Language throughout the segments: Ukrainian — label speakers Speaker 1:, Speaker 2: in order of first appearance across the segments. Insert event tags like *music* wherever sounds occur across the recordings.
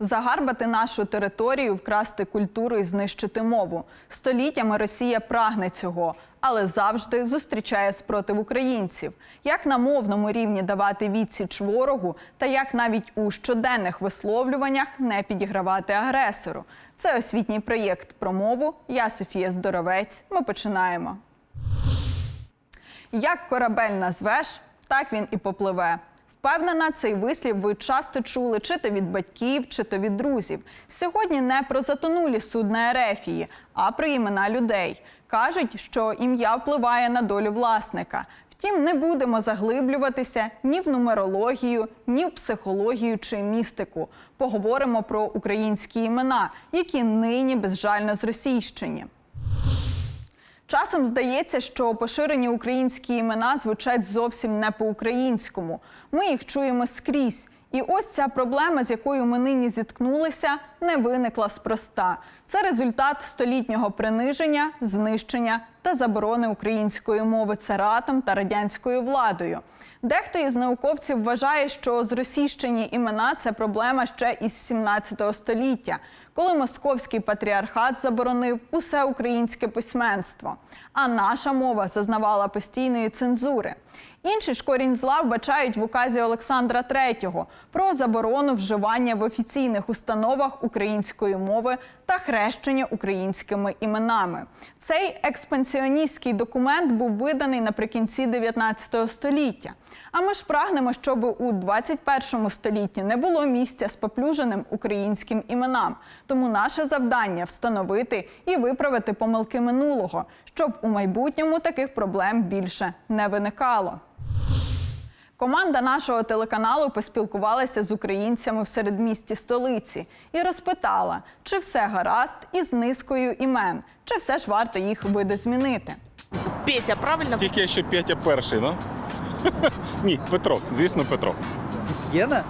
Speaker 1: Загарбати нашу територію, вкрасти культуру і знищити мову. Століттями Росія прагне цього, але завжди зустрічає спротив українців. Як на мовному рівні давати відсіч ворогу, та як навіть у щоденних висловлюваннях не підігравати агресору. Це освітній проєкт про мову. Я Софія Здоровець. Ми починаємо. Як корабель назвеш, так він і попливе. Впевнена, цей вислів ви часто чули чи то від батьків, чи то від друзів. Сьогодні не про затонулі судна Ерефії, а про імена людей. Кажуть, що ім'я впливає на долю власника. Втім, не будемо заглиблюватися ні в нумерологію, ні в психологію чи містику. Поговоримо про українські імена, які нині безжально зросійщені. Часом здається, що поширені українські імена звучать зовсім не по-українському. Ми їх чуємо скрізь. І ось ця проблема, з якою ми нині зіткнулися, не виникла спроста. Це результат столітнього приниження, знищення та заборони української мови царатом та радянською владою. Дехто із науковців вважає, що зросійщені імена це проблема ще із 17 століття, коли московський патріархат заборонив усе українське письменство, а наша мова зазнавала постійної цензури. Інші ж корінь зла вбачають в указі Олександра III про заборону вживання в офіційних установах української мови та хрещення українськими іменами. Цей експансіоністський документ був виданий наприкінці 19 століття. А ми ж прагнемо, щоб у 21 столітті не було місця споплюженим українським іменам. Тому наше завдання встановити і виправити помилки минулого, щоб у майбутньому таких проблем більше не виникало. Команда нашого телеканалу поспілкувалася з українцями в середмісті столиці і розпитала, чи все гаразд із низкою імен, чи все ж варто їх видозмінити.
Speaker 2: Петя, правильно?
Speaker 3: Тільки що Петя перший, ну? *laughs* Ні, Петро, звісно, Петро.
Speaker 4: Єна?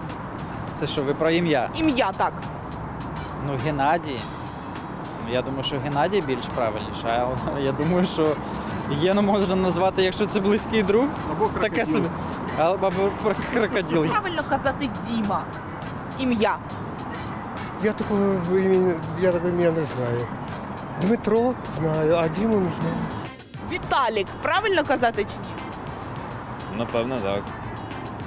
Speaker 4: Це що, ви про ім'я?
Speaker 2: Ім'я так.
Speaker 4: Ну, Геннадій. Ну, Я думаю, що Геннадій більш правильніше. А я думаю, що Єну можна назвати, якщо це близький друг.
Speaker 3: Або
Speaker 4: Таке собі. Або про крокодил.
Speaker 2: Правильно казати Діма. Ім'я.
Speaker 5: Я такого імені, я такого ім'я не знаю. Дмитро знаю, а Діму не знаю.
Speaker 2: Віталік. Правильно казати чи ні?
Speaker 6: Напевно, так.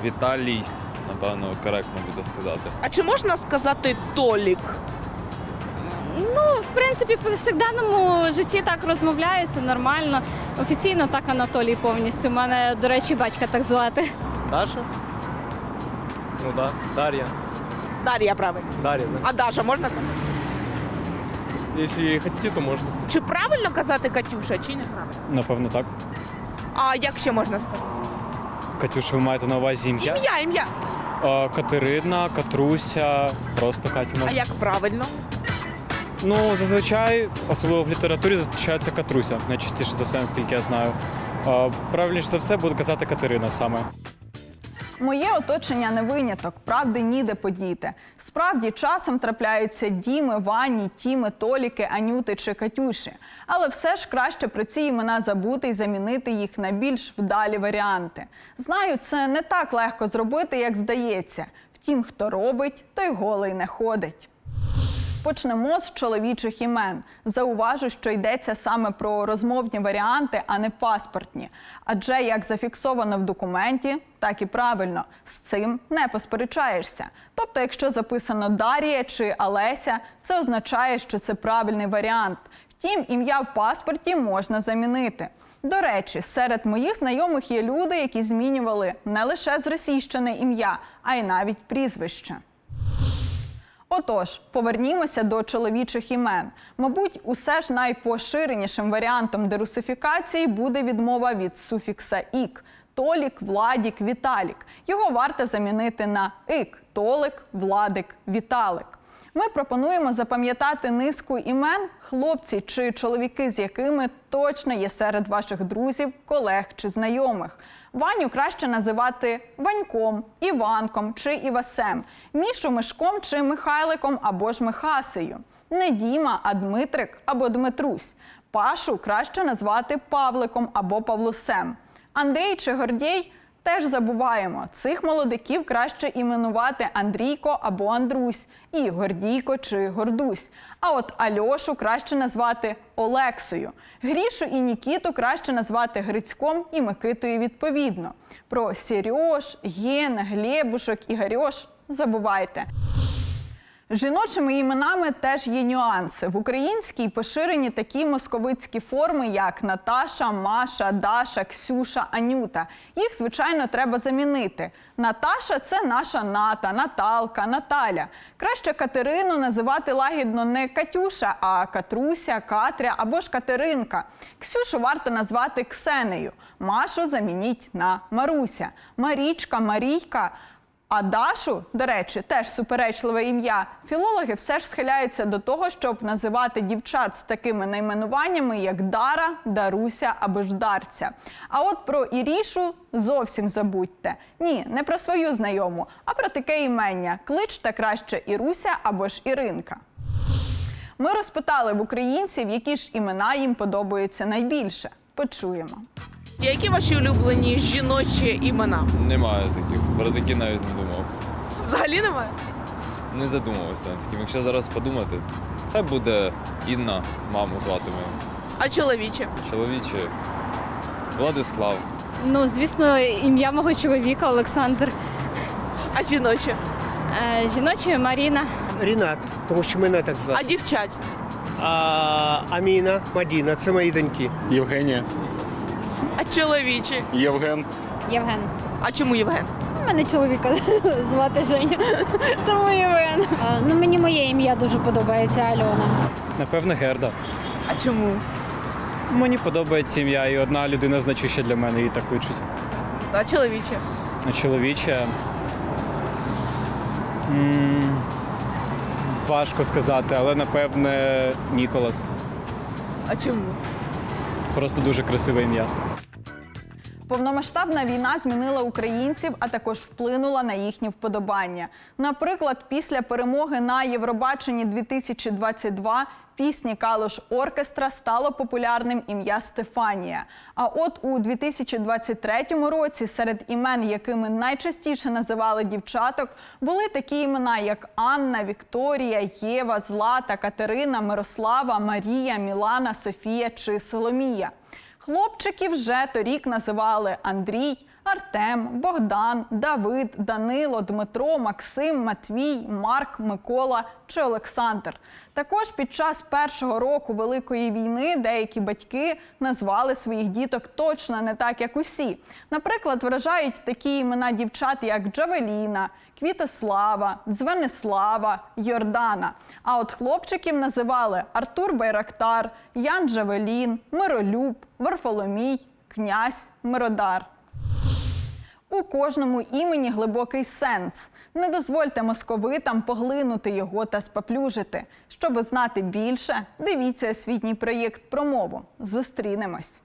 Speaker 6: Віталій, напевно, коректно буде сказати.
Speaker 2: А чи можна сказати Толік?
Speaker 7: Ну, в принципі, в повсякденному житті так розмовляється нормально. Офіційно так Анатолій повністю. У мене, до речі, батька так звати.
Speaker 8: Даша? Ну да, Дарья.
Speaker 2: Дар'я правильно.
Speaker 8: Дарья, да.
Speaker 2: А Даша можна казати?
Speaker 8: Если хотите, то можно.
Speaker 2: Чи правильно казати Катюша, чи не правильно?
Speaker 9: Напевно, так.
Speaker 2: А як ще можна сказати?
Speaker 9: Катюша, ви маєте на увазі ім'я?
Speaker 2: Ім'я, ім'я.
Speaker 9: Е, Катерина, Катруся, просто Катя
Speaker 2: А
Speaker 9: можна.
Speaker 2: як правильно?
Speaker 9: Ну, зазвичай, особливо в літературі, зустрічається Катруся, найчастіше за все, наскільки я знаю. Правильніше за все буде казати Катерина саме.
Speaker 1: Моє оточення не виняток, правди ніде подіти. Справді часом трапляються Діми, Вані, Тіми, Толіки, Анюти чи Катюші. Але все ж краще про ці імена забути і замінити їх на більш вдалі варіанти. Знаю, це не так легко зробити, як здається. Втім, хто робить, той голий не ходить. Почнемо з чоловічих імен. Зауважу, що йдеться саме про розмовні варіанти, а не паспортні. Адже як зафіксовано в документі, так і правильно з цим не посперечаєшся. Тобто, якщо записано Дар'я чи Алеся, це означає, що це правильний варіант. Втім, ім'я в паспорті можна замінити. До речі, серед моїх знайомих є люди, які змінювали не лише зросійщене ім'я, а й навіть прізвище. Отож, повернімося до чоловічих імен. Мабуть, усе ж найпоширенішим варіантом дерусифікації буде відмова від суфікса ік. Толік, Владік, Віталік. Його варто замінити на ик Толик, Владик, Віталик. Ми пропонуємо запам'ятати низку імен, хлопці чи чоловіки, з якими точно є серед ваших друзів, колег чи знайомих. Ваню краще називати Ваньком, Іванком чи Івасем, Мішу Мишком чи Михайликом або ж Михасею. Не Діма, а Дмитрик або Дмитрусь. Пашу краще назвати Павликом або Павлусем. Андрій чи Гордій теж забуваємо, цих молодиків краще іменувати Андрійко або Андрусь, і Гордійко чи Гордусь. А от Альошу краще назвати Олексою. Грішу і Нікіту краще назвати Грицьком і Микитою відповідно. Про Сереж, Ген, Глебушок і Гарьош забувайте. Жіночими іменами теж є нюанси. В українській поширені такі московицькі форми, як Наташа, Маша, Даша, Ксюша, Анюта. Їх, звичайно, треба замінити. Наташа це наша Ната, Наталка, Наталя. Краще Катерину називати лагідно не Катюша, а Катруся, Катря або ж Катеринка. Ксюшу варто назвати Ксенею. Машу замініть на Маруся. Марічка, Марійка. А Дашу, до речі, теж суперечливе ім'я. Філологи все ж схиляються до того, щоб називати дівчат з такими найменуваннями, як Дара, Даруся або ж Дарця. А от про Ірішу зовсім забудьте. Ні, не про свою знайому, а про таке імення. Кличте краще Іруся або ж Іринка. Ми розпитали в українців, які ж імена їм подобаються найбільше. Почуємо.
Speaker 2: Які ваші улюблені жіночі імена?
Speaker 6: Немає таких. Про такі навіть не думав.
Speaker 2: Взагалі немає?
Speaker 6: Не задумувався над таким. Якщо зараз подумати, хай буде Інна, маму зватиме.
Speaker 2: А чоловічі?
Speaker 6: Чоловіче Владислав.
Speaker 7: Ну, звісно, ім'я мого чоловіка Олександр.
Speaker 2: А жіночі?
Speaker 7: Е, Жіночою Маріна.
Speaker 5: Рінат, тому що мене так
Speaker 2: А
Speaker 5: звати.
Speaker 2: дівчат?
Speaker 5: А Аміна, Мадіна, це мої доньки.
Speaker 3: Євгенія.
Speaker 2: А чоловічі?
Speaker 3: Євген.
Speaker 10: Євген.
Speaker 2: А чому Євген?
Speaker 10: У мене чоловіка *laughs* звати Женя. Тому Євген. Ну мені моє ім'я дуже подобається Альона.
Speaker 9: Напевно, Герда.
Speaker 2: А чому?
Speaker 9: Мені подобається ім'я, і одна людина значуща для мене її так кличуть.
Speaker 2: А чоловічі?
Speaker 9: А чоловіче. м, Важко сказати, але напевне Ніколас.
Speaker 2: А чому?
Speaker 9: Просто дуже красиве ім'я.
Speaker 1: Повномасштабна війна змінила українців, а також вплинула на їхні вподобання. Наприклад, після перемоги на Євробаченні 2022 пісні Калуш Оркестра стало популярним ім'я Стефанія. А от у 2023 році серед імен, якими найчастіше називали дівчаток, були такі імена, як Анна, Вікторія, Єва, Злата, Катерина, Мирослава, Марія, Мілана, Софія чи Соломія. Хлопчиків вже торік називали Андрій, Артем, Богдан, Давид, Данило, Дмитро, Максим, Матвій, Марк, Микола чи Олександр. Також під час першого року Великої війни деякі батьки назвали своїх діток точно не так, як усі. Наприклад, вражають такі імена дівчат, як Джавеліна, Квітослава, Дзвенислава, Йордана. А от хлопчиків називали Артур Байрактар, Ян Джавелін, Миролюб, Варфоломій, Князь, Миродар. У кожному імені глибокий сенс. Не дозвольте московитам поглинути його та спаплюжити. Щоби знати більше, дивіться освітній проєкт про мову. Зустрінемось.